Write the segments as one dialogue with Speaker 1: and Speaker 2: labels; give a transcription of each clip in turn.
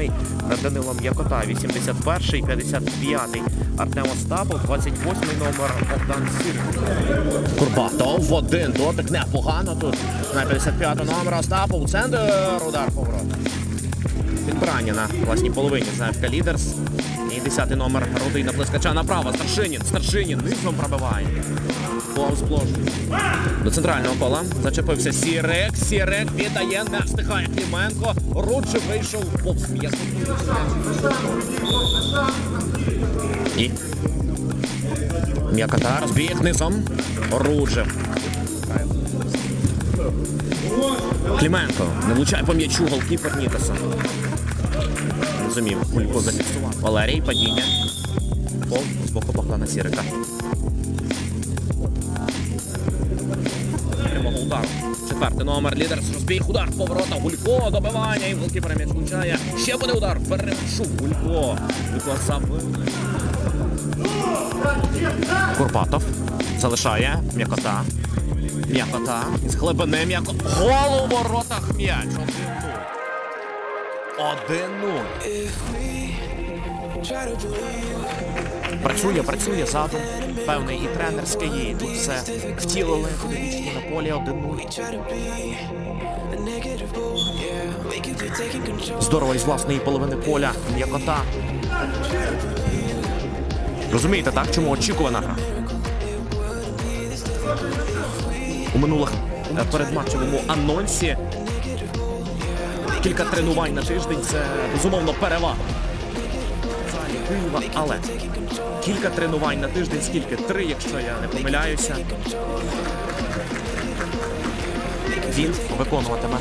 Speaker 1: капітан 77-й, Данило М'якота 81-й, 55-й, Артем Остапов, 28-й номер Богдан Сірко. Курбатов, один дотик, непогано тут. На 55 номер Остапов, центр, удар поворот. Підбирання на власній половині ЗФК Лідерс. 10 номер родина Плескача направо. Старшинін. Старшинін низом пробиває. Повз площу. До центрального кола зачепився Сірек. Сірек віддає, не встигає Кліменко. Рудже вийшов повз м'ясо. І М'якота розбіг низом. Руджев. Кліменко не влучає по м'ячу голкіпер Нікаса. Зумів Кулько зафіксував. Валерій, падіння. Пол з боку Богдана Сірика. Прямого удару. Четвертий номер. Лідер з розбіг. Удар поворота. Гулько добивання. І голкіпер м'яч влучає. Ще буде удар. Перемшук. Гулько. Гулько забив. Курпатов. Залишає. М'якота. М'якота. З глибини м'яко. Гол у воротах м'яч. 1-0. Працює, працює задум. Певний і тренерський, і тут все втілили. Подивіться на полі 1-0. Здорово із власної половини поля. М'якота. Розумієте, так? Чому очікувана гра? У минулих е, передматчевому анонсі кілька тренувань на тиждень це безумовно перевага. Києва, але кілька тренувань на тиждень, скільки? Три, якщо я не помиляюся. Він виконуватиме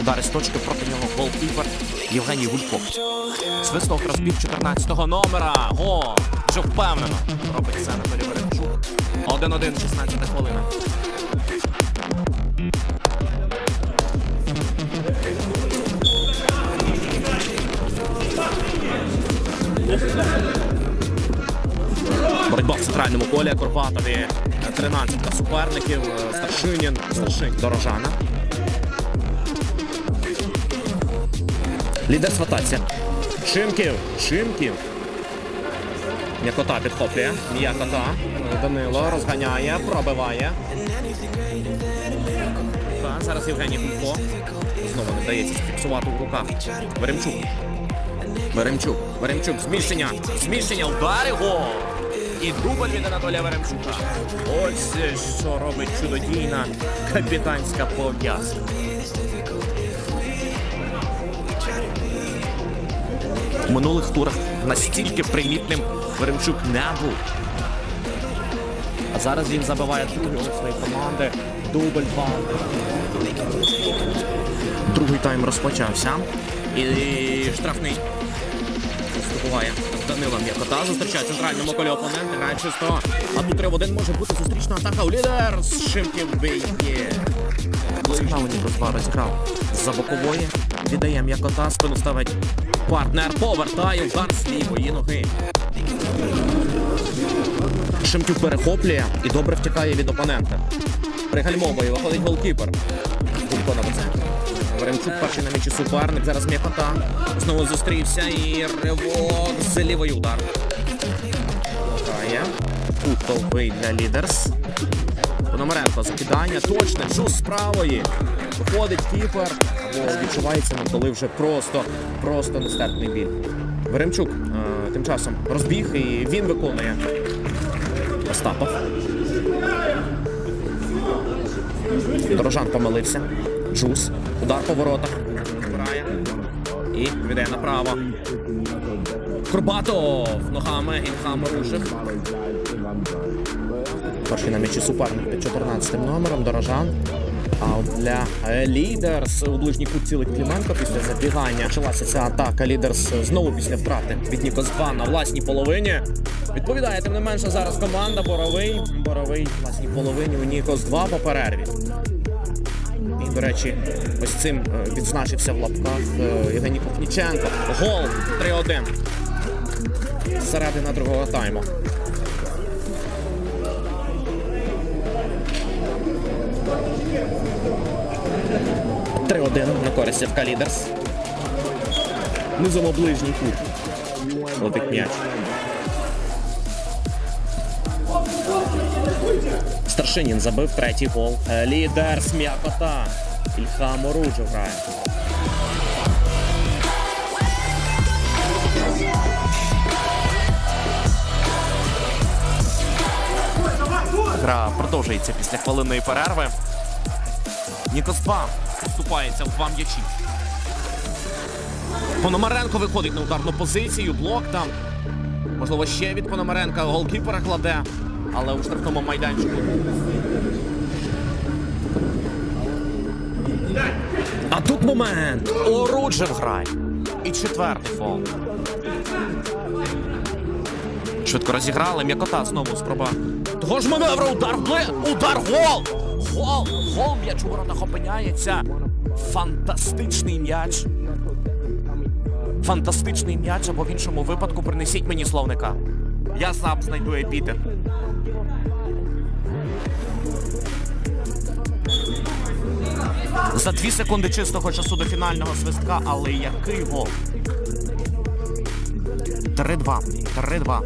Speaker 1: удари з точки проти нього голкіпер Євгеній Гулько. Свисток розбіг 14-го номера. Гол! Вже впевнено. Робить це Анатолій Веремчук. 1-1, 16 хвилина. Полі Курбатові. 13 суперників. Старшинін, Старшин, Дорожана. Лідер сватація. Шимків, Шимків. М'якота підхоплює. М'якота. Данило розганяє, пробиває. Та, зараз Євгеній Гулько. Знову не вдається фіксувати в руках. Веремчук. Веремчук. Веремчук. Зміщення. Зміщення. Удари. Гол. І дубль від Анатолія Веремчука. Ось що робить чудодійна капітанська пов'язка. В минулих турах настільки примітним Веремчук не був. А зараз він забиває другий своєї команди. Дубль два. Другий тайм розпочався. І штрафний здобуває Данила М'якота. Зустрічає центральному колі опонент. Грає чисто. А тут 3 в 1 може бути зустрічна атака. У лідер з Шимків биє. Сигнал Ніко розіграв за бокової. Віддає М'якота. Спину ставить партнер. Повертає удар з лівої ноги. Шимків перехоплює і добре втікає від опонента. Пригальмовує, виходить голкіпер. Гулько на центрі. Веремчук перший на м'ячі суперник. Зараз м'якота. Знову зустрівся і ривок з лівої удар. Грає. Кутовий для лідерс. Пономаренко закидання. Точне. Джус з правої. Виходить кіпер. Відчувається, ну, коли вже просто, просто нестерпний біль. Веремчук е, тим часом розбіг і він виконує. Остапов. Дорожан помилився. Джус. Удар по воротах. Збирає. І віддає направо. Курбатов ногами Гінхам рушив. Перший на м'ячі суперник під 14 номером. Дорожан. А для е, Лідерс у ближній кут цілить Клименко після забігання. Почалася ця атака. Лідерс знову після втрати від Нікос 2 на власній половині. Відповідає, тим не менше, зараз команда Боровий. Боровий власній половині у Нікос 2 по перерві. До речі, ось цим е, відзначився в лапках е, Євгеній Ковніченко. Гол 3-1. Середина другого тайму. Три-один на користь ФК Лідерс. Низом об ближній кут. Летить м'яч. Старшинін забив третій гол. Е, Лідер з м'якота. Ільхам Оруджо грає. Гра продовжується після хвилинної перерви. Нікос 2 вступається в два м'ячі. Пономаренко виходить на ударну позицію, блок там. Можливо, ще від Пономаренка голкіпера кладе, але у штрафному майданчику. А тут момент. Оруджев грає. І четвертий фол. Швидко розіграли, м'якота знову спроба. Того ж маневра, удар впли, удар, гол! Гол! Гол м'яч у воротах опиняється. Фантастичний м'яч. Фантастичний м'яч, або в іншому випадку принесіть мені словника. Я сам знайду епітет. За дві секунди чистого часу до фінального свистка, але який гол? 3-2. 3-2.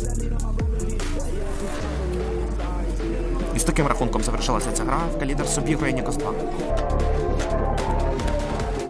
Speaker 1: І з таким рахунком завершилася ця гра. Калідер собі 2.